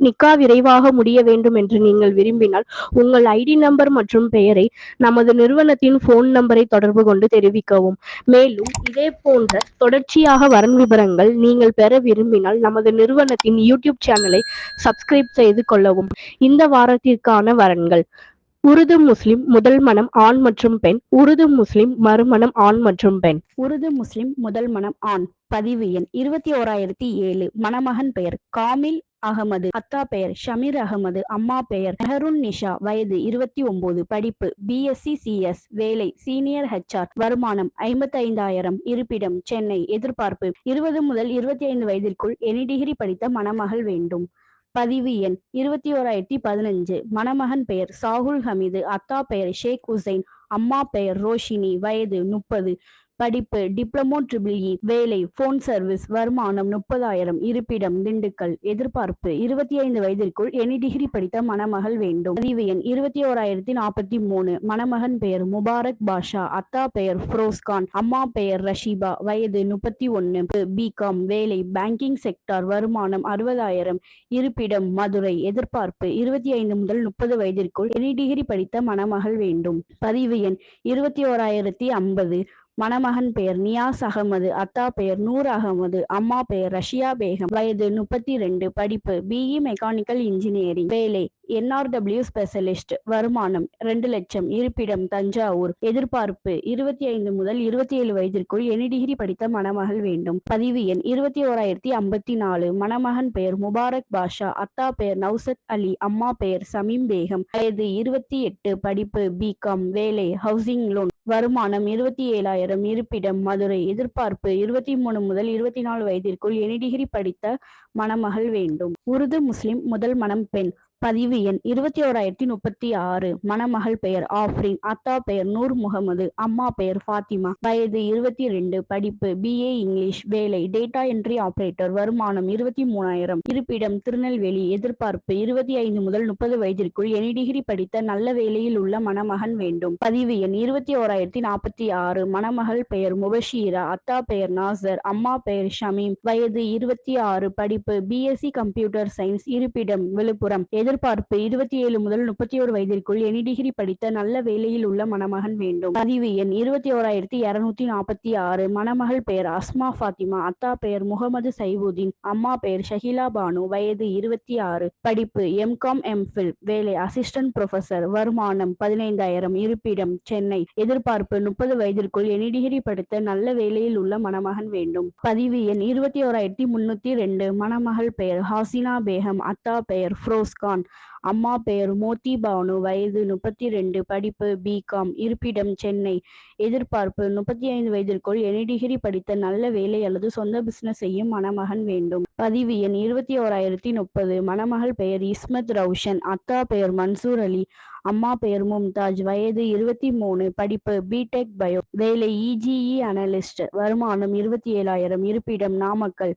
நிக்கா விரைவாக முடிய வேண்டும் என்று நீங்கள் விரும்பினால் உங்கள் ஐடி நம்பர் மற்றும் பெயரை நமது நிறுவனத்தின் போன் நம்பரை தொடர்பு கொண்டு தெரிவிக்கவும். மேலும் இதே போன்ற தொடர்ச்சியாக வரன் விவரங்கள் நீங்கள் பெற விரும்பினால் நமது நிறுவனத்தின் யூடியூப் சேனலை சப்ஸ்கிரைப் செய்து கொள்ளவும். இந்த வாரத்திற்கான வரன்கள். உருது முஸ்லிம் முதல் மனம் ஆண் மற்றும் பெண் உருது முஸ்லிம் மறுமணம் ஆண் மற்றும் பெண். உருது முஸ்லிம் முதல் மனம் ஆண். பதிவு எண் இருபத்தி ஓராயிரத்தி ஏழு. மணமகன் பெயர் காமில் அகமது. அத்தா பெயர். ஷமீர் அகமது. அம்மா பெயர். மெஹருன் நிஷா. வயது இருபத்தி ஒன்பது. படிப்பு. பிஎஸ்சி சிஎஸ் வேலை. சீனியர் ஹெச்ஆர் வருமானம் ஐம்பத்தி ஐந்தாயிரம் இருப்பிடம். சென்னை. எதிர்பார்ப்பு. இருபது முதல் இருபத்தி ஐந்து வயதிற்குள் எனி டிகிரி படித்த மணமகள் வேண்டும். பதிவு எண். இருபத்தி ஓராயிரத்தி பதினஞ்சு. மணமகன் பெயர். சாகுல் ஹமீது. அத்தா பெயர். ஷேக் ஹுசைன். அம்மா பெயர். ரோஷினி. வயது முப்பது. படிப்பு டிப்ளமோ ட்ரிபிள் இ வேலை போன் சர்வீஸ் வருமானம் முப்பதாயிரம் இருப்பிடம் திண்டுக்கல். எதிர்பார்ப்பு இருபத்தி ஐந்து வயதிற்குள் எனி டிகிரி படித்த மணமகள் வேண்டும். பதிவு எண் இருபத்தி ஓராயிரத்தி நாற்பத்தி மூணு மணமகன் பெயர் முபாரக் பாஷா. அத்தா பெயர் ஃப்ரோஸ்கான் அம்மா பெயர் ரஷீபா. வயது முப்பத்தி ஒன்னு பிகாம் வேலை பேங்கிங் செக்டார் வருமானம் அறுபதாயிரம் இருப்பிடம் மதுரை. எதிர்பார்ப்பு இருபத்தி ஐந்து முதல் முப்பது வயதிற்குள் எனி டிகிரி படித்த மணமகள் வேண்டும். பதிவு எண் இருபத்தி ஓராயிரத்தி ஐம்பது மணமகன் பெயர் நியாஸ் அகமது அத்தா பெயர் நூர் அகமது அம்மா பெயர் ரஷ்யா பேகம். வயது முப்பத்தி ரெண்டு படிப்பு பிஇ மெக்கானிக்கல் இன்ஜினியரிங் வேலை என்ஆர்டபிள்யூ ஸ்பெஷலிஸ்ட் வருமானம் ரெண்டு லட்சம். இருப்பிடம் தஞ்சாவூர். எதிர்பார்ப்பு இருபத்தி ஐந்து முதல் இருபத்தி ஏழு வயதிற்குள் எனி டிகிரி படித்த மணமகள் வேண்டும். பதிவு எண் இருபத்தி ஓராயிரத்தி ஐம்பத்தி நாலு. மணமகன் பெயர் முபாரக் பாஷா அத்தா பெயர் நௌசத் அலி அம்மா பெயர் சமீம் பேகம். வயது இருபத்தி எட்டு படிப்பு பிகாம் வேலை ஹவுசிங் லோன் வருமானம் இருபத்தி ஏழாயிரம் இருப்பிடம் மதுரை. எதிர்பார்ப்பு இருபத்தி மூணு முதல் இருபத்தி நாலு வயதிற்குள் எனி டிகிரி படித்த மணமகள் வேண்டும். உருது முஸ்லிம் முதல் மணம் பெண். பதிவு எண் இருபத்தி ஓராயிரத்தி முப்பத்தி ஆறு. மணமகள் பெயர் ஆஃப்ரின். அத்தா பெயர் நூர் முகமது. அம்மா பெயர் ஃபாத்திமா. வயது இருபத்தி ரெண்டு படிப்பு பிஏ இங்கிலீஷ். வேலை டேட்டா என்ட்ரி ஆபரேட்டர் வருமானம் இருபத்தி மூணாயிரம் இருப்பிடம் திருநெல்வேலி. எதிர்பார்ப்பு இருபத்தி ஐந்து முதல் முப்பது வயதிற்குள் எனி டிகிரி படித்த நல்ல வேலையில் உள்ள மணமகன் வேண்டும். பதிவு எண் இருபத்தி ஓராயிரத்தி நாற்பத்தி ஆறு. மணமகள் பெயர் முபஷீரா. அத்தா பெயர் நாசர். அம்மா பெயர் ஷமீம். வயது இருபத்தி ஆறு. படிப்பு பிஎஸ்சி கம்ப்யூட்டர் சயின்ஸ் இருப்பிடம் விழுப்புரம். எதிர்பார்ப்பு இருபத்தி ஏழு முதல் முப்பத்தி ஒரு வயதிற்குள் எனி டிகிரி படித்த நல்ல வேலையில் உள்ள மணமகன் வேண்டும். பதிவு எண் இருபத்தி ஓராயிரத்தி இருநூத்தி நாற்பத்தி ஆறு. மணமகள் பெயர் அஸ்மா ஃபாத்திமா. அத்தா பெயர் முகமது சைபுதீன். அம்மா பெயர் ஷஹிலா பானு. வயது இருபத்தி ஆறு. படிப்பு எம்காம் எம்ஃபில் வேலை அசிஸ்டன்ட் ப்ரொஃபசர் வருமானம் பதினைந்தாயிரம். இருப்பிடம் சென்னை. எதிர்பார்ப்பு முப்பது வயதிற்குள் எனி டிகிரி படித்த நல்ல வேலையில் உள்ள மணமகன் வேண்டும். பதிவு எண் இருபத்தி ஓராயிரத்தி முன்னூத்தி ரெண்டு. மணமகள் பெயர் ஹாசினா பேகம். அத்தா பெயர் ஃப்ரோஸ்கான். அம்மா பெயர் மோத்தி பானு வயது முப்பத்தி ரெண்டு படிப்பு பிகாம் இருப்பிடம் சென்னை. எதிர்பார்ப்பு முப்பத்தி ஐந்து வயதிற்குள் எனி டிகிரி படித்த நல்ல வேலை அல்லது சொந்த பிசினஸ் செய்யும் மணமகன் வேண்டும். பதிவு எண் இருபத்தி ஓராயிரத்தி முப்பது. மணமகள் பெயர் இஸ்மத் ரவுஷன் அத்தா பெயர் மன்சூர் அலி அம்மா பெயர் மும்தாஜ். வயது இருபத்தி மூணு. படிப்பு பிடெக் பயோ வேலை இஜிஇ அனலிஸ்ட் வருமானம் இருபத்தி ஏழாயிரம். இருப்பிடம் நாமக்கல்.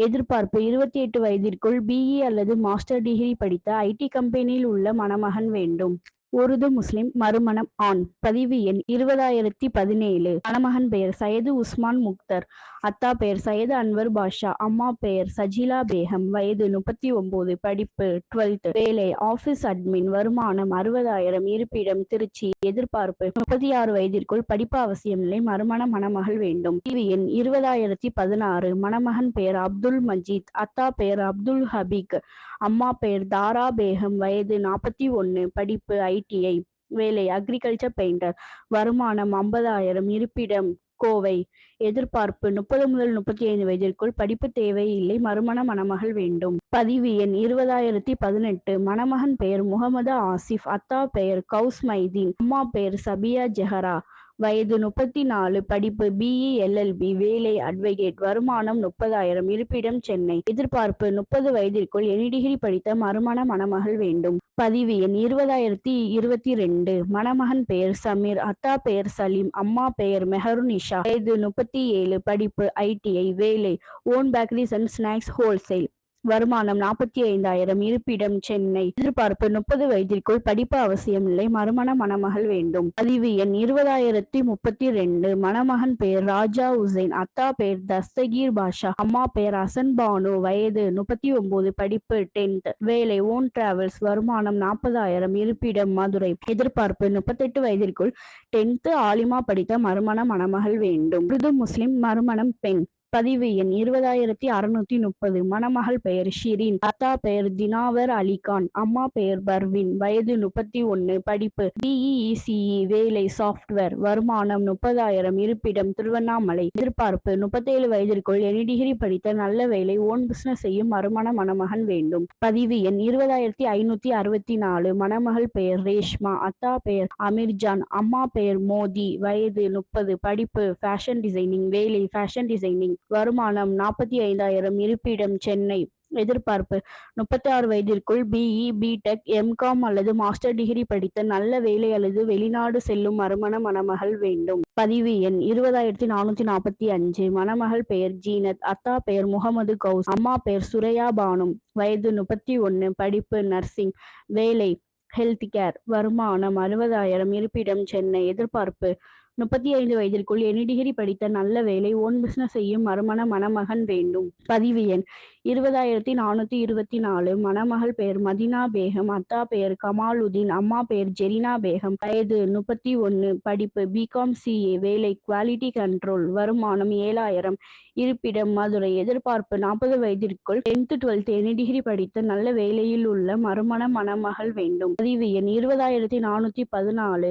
எதிர்பார்ப்பு. இருபத்தி எட்டு வயதிற்குள் பிஇ அல்லது மாஸ்டர் டிகிரி படித்த ஐடி கம்பெனியில் உள்ள மணமகன் வேண்டும். உருது முஸ்லிம் மறுமணம் ஆண். பதிவு எண் இருபதாயிரத்தி பதினேழு. மணமகன் பெயர் சையது உஸ்மான் முக்தர். அத்தா பெயர் சையது அன்வர் பாஷா. அம்மா பெயர் சஜிலா பேகம். வயது முப்பத்தி ஒன்பது படிப்பு டுவெல்த் வேலை ஆபீஸ் அட்மின் வருமானம் அறுபதாயிரம். இருப்பிடம் திருச்சி. எதிர்பார்ப்பு முப்பத்தி ஆறு வயதிற்குள் படிப்பு அவசியம் இல்லை மறுமண மணமகள் வேண்டும். பதிவு எண் இருபதாயிரத்தி பதினாறு. மணமகன் பெயர் அப்துல் மஜீத். அத்தா பெயர் அப்துல் ஹபீக். அம்மா பெயர் தாரா பேகம். வயது நாற்பத்தி ஒன்னு. படிப்பு ஐ ஐடிஐ வேலை அக்ரிகல்ச்சர் பெயிண்டர் வருமானம் ஐம்பதாயிரம் இருப்பிடம் கோவை எதிர்பார்ப்பு முப்பது முதல் முப்பத்தி ஐந்து வயதிற்குள் படிப்பு தேவையில்லை மறுமண மணமகள் வேண்டும். பதிவு எண் இருபதாயிரத்தி பதினெட்டு மணமகன் பெயர் முகமது ஆசிஃப் அத்தா பெயர் கவுஸ் மைதீன் அம்மா பெயர் சபியா ஜெஹரா வயது முப்பத்தி நாலு படிப்பு பிஇ எல்எல்பி வேலை அட்வொகேட் வருமானம் முப்பதாயிரம் இருப்பிடம் சென்னை. எதிர்பார்ப்பு முப்பது வயதிற்குள் எனி டிகிரி படித்த மறுமண மணமகள் வேண்டும். பதிவு எண் இருபதாயிரத்தி இருபத்தி ரெண்டு மணமகன் பெயர் சமீர் அத்தா பெயர் சலீம் அம்மா பெயர் மெஹருனிஷா வயது முப்பத்தி ஏழு படிப்பு ஐடிஐ வேலை own bakeries and snacks wholesale வருமானம் நாற்பத்தி ஐந்தாயிரம் இருப்பிடம் சென்னை. எதிர்பார்ப்பு முப்பது வயதிற்குள் படிப்பு அவசியமில்லை. மறுமண மணமகள் வேண்டும். பதிவு எண் இருபதாயிரத்தி முப்பத்தி ரெண்டு. மணமகன் பெயர் ராஜா உசைன். அத்தா பெயர் தஸ்தகீர் பாஷா. அம்மா பெயர் அசன் பானு. வயது முப்பத்தி ஒன்பது. படிப்பு டென்த் வேலை ஓன் டிராவல்ஸ் வருமானம் நாற்பதாயிரம் இருப்பிடம் மதுரை. எதிர்பார்ப்பு முப்பத்தெட்டு வயதிற்குள் டென்த் ஆலிமா படித்த மறுமண மணமகள் வேண்டும். உருது முஸ்லிம் மறுமணம் பெண். பதிவு எண் இருபதாயிரத்தி அறுநூத்தி முப்பது. மணமகள் பெயர் ஷிரீன். அத்தா பெயர் தினாவர் அலிகான். அம்மா பெயர் பர்வின். வயது முப்பத்தி ஒன்னு. படிப்பு பிஇஇசிஇ வேலை சாஃப்ட்வேர் வருமானம் முப்பதாயிரம். இருப்பிடம் திருவண்ணாமலை. எதிர்பார்ப்பு முப்பத்தேழு வயதிற்குள் எனி டிகிரி படித்த நல்ல வேலை ஓன் பிசினஸ் செய்யும் மறுமண மணமகன் வேண்டும். பதிவு எண் இருபதாயிரத்தி ஐநூத்தி அறுபத்தி நாலு. மணமகள் பெயர் ரேஷ்மா. அத்தா பெயர் அமீர்ஜான். அம்மா பெயர் மோதி. வயது முப்பது. படிப்பு ஃபேஷன் டிசைனிங் வேலை ஃபேஷன் டிசைனிங் வருமானம் நாற்பத்தி ஐந்தாயிரம் இருப்பிடம் சென்னை. எதிர்பார்ப்பு. முப்பத்தி ஆறு வயதிற்குள் பிஇ பிடெக் எம்காம் அல்லது மாஸ்டர் டிகிரி படித்த நல்ல வேலை அல்லது வெளிநாடு செல்லும் மறுமண மணமகள் வேண்டும். பதிவு எண் இருபதாயிரத்தி நானூத்தி நாற்பத்தி அஞ்சு. மணமகள் பெயர் ஜீனத் அத்தா பெயர் முகமது கவுஸ் அம்மா பெயர் சுரையா பானும் வயது முப்பத்தி ஒன்னு படிப்பு நர்சிங் வேலை ஹெல்த் கேர் வருமானம் அறுபதாயிரம் இருப்பிடம் சென்னை. எதிர்பார்ப்பு. முப்பத்தி ஐந்து வயதிற்குள் எனி டிகிரி படித்த நல்ல வேலை ஓன் பிசினஸ் செய்யும் மறுமண மணமகன் வேண்டும். பதிவு எண் இருபதாயிரத்தி நானூத்தி இருபத்தி நாலு. மணமகள் பெயர் மதினா பேகம் அத்தா பெயர் கமாலுதீன் அம்மா பெயர் ஜெரினா பேகம். வயது முப்பத்தி ஒன்னு. படிப்பு பிகாம் சிஏ வேலை குவாலிட்டி கண்ட்ரோல் வருமானம் ஏழாயிரம். இருப்பிடம் மதுரை. எதிர்பார்ப்பு நாற்பது வயதிற்குள் டென்த் டுவெல்த் எனி டிகிரி படித்த நல்ல வேலையில் உள்ள மறுமண மணமகள் வேண்டும். பதிவு எண் இருபதாயிரத்தி நானூத்தி பதினாலு.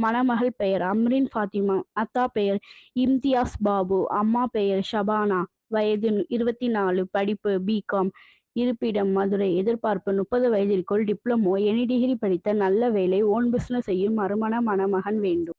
மணமகள் பெயர் அம்ரின் ஃபாத்திமா அத்தா பெயர் இம்தியாஸ் பாபு அம்மா பெயர் ஷபானா வயது இருபத்தி நாலு படிப்பு பிகாம் இருப்பிடம் மதுரை எதிர்பார்ப்பு முப்பது வயதிற்குள் டிப்ளமோ எனி டிகிரி படித்த நல்ல வேலை ஓன் பிசினஸ் செய்யும் மறுமண மணமகன் வேண்டும்.